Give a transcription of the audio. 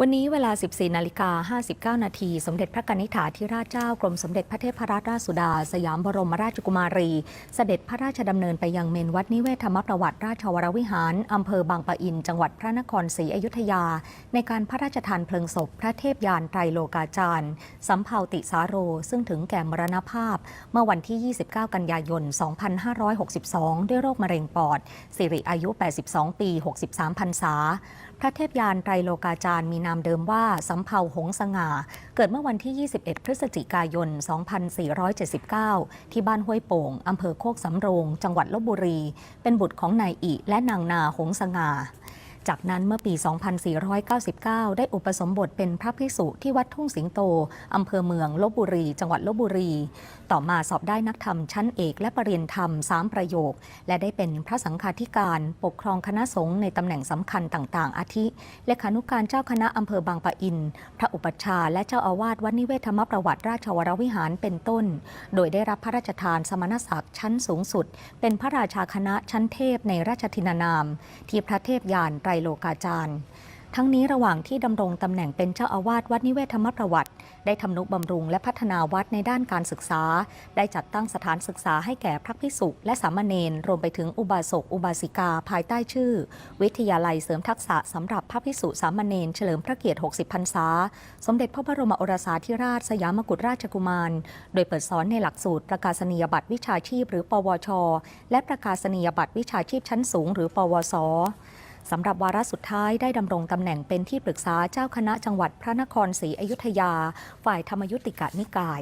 วันนี้เวลา 14 นาฬิกา 59 นาที สมเด็จพระกนิษฐาธิราชเจ้ากรมสมเด็จพระเทพรัตนราชสุดา สยามบรมราชกุมารี เสด็จพระราชดำเนินไปยังเมนวัดนิเวศธรรมประวัติราชวรวิหาร อำเภอบางปะอิน จังหวัดพระนครศรีอยุธยา ในการพระราชทานเพลิงศพพระเทพยานไตรโลกาจารย์สำเภาติสาโร ซึ่งถึงแก่มรณภาพ เมื่อวันที่ 29 กันยายน 2562 ด้วยโรคมะเร็งปอด สิริอายุ 82 ปี 63 พรรษา พระเทพยานไตรโลกาจารย์มีนามเดิมว่าสำเภาหงสง่า เกิดเมื่อวันที่ 21 พฤศจิกายน 2479 ที่บ้านห้วยโป่งอำเภอโคกสำโรง จังหวัดลบบุรี เป็นบุตรของนายอิและนางนาหงสง่า จากนั้นเมื่อปี 2499 ได้อุปสมบทเป็นพระภิกษุที่วัดทุ่งสิงโต อำเภอเมืองลบบุรี จังหวัดลบบุรี ต่อมาสอบได้นักธรรมชั้นเอกและปรริญญาธรรม3ประโยค และได้เป็นพระสังฆาธิการปกครองคณะสงฆ์ในตำแหน่งสำคัญต่าง ๆ อาทิ เลขานุการเจ้าคณะอำเภอบางปะอิน พระอุปัชฌาย์และเจ้าอาวาสวัดนิเวศธรรมประวัติราชวรวิหารเป็นต้น โดยได้รับพระราชทานสมณศักดิ์ชั้นสูงสุด เป็นพระราชาคณะชั้นเทพในราชทินานาม ที่พระเทพยานไตรโลกาจารย์ ทั้งนี้ระหว่างที่ดำรงตำแหน่งเป็นเจ้าอาวาสวัดนิเวศธรรมประวัติ ได้ทำนุบำรุงและพัฒนาวัดในด้านการศึกษา ได้จัดตั้งสถานศึกษาให้แก่พระภิกษุและสามเณรรวมไปถึงอุบาสกอุบาสิกาภายใต้ชื่อ วิทยาลัยเสริมทักษะสำหรับพระภิกษุสามเณรเฉลิมพระเกียรติ 60 พรรษา สมเด็จพระบรมโอรสาธิราชสยามกุฎราชกุมาร โดยเปิดสอนในหลักสูตรประกาศนียบัตรวิชาชีพ หรือ ปวช และประกาศนียบัตรวิชาชีพชั้นสูง หรือ ปวส สำหรับวาระสุดท้ายได้ดำรงตำแหน่งเป็นที่ปรึกษาเจ้าคณะจังหวัดพระนครศรีอยุธยา ฝ่ายธรรมยุติกานิกาย